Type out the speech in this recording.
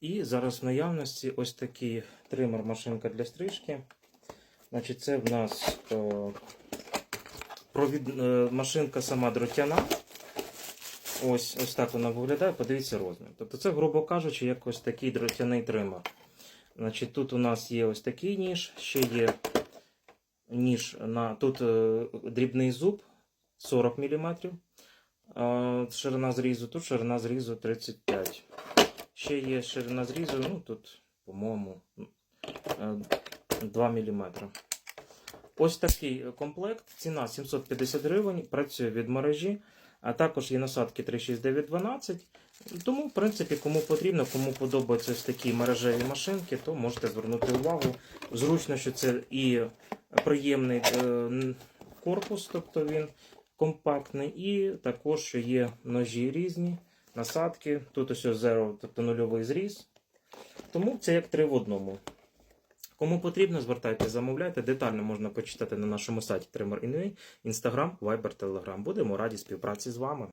І зараз в наявності ось такий тример машинка для стрижки. Значить, це в нас е, провід, е, машинка сама дротяна. Ось, ось так вона виглядає, подивіться розмір. Тобто це, грубо кажучи, як ось такий дротяний тример. Значить, тут у нас є ось такий ніж, ще є ніж на тут е, дрібний зуб 40 мм. Е, ширина зрізу, тут ширина зрізу 35 Ще є ширина зрізу, ну тут, по-моєму, е, 2 мм. Ось такий комплект. Ціна 750 гривень, працює від мережі, а також є насадки 36912. Тому, в принципі, кому потрібно, кому подобаються ось такі мережеві машинки, то можете звернути увагу. Зручно, що це і приємний е, корпус, тобто він компактний, і також є ножі різні, насадки. Тут ось zero, тобто нульовий зріз. Тому це як три в одному. Кому потрібно, звертайте, замовляйте. Детально можна почитати на нашому сайті Trimmer.ua, Instagram, Viber, Telegram. Будемо раді співпраці з вами.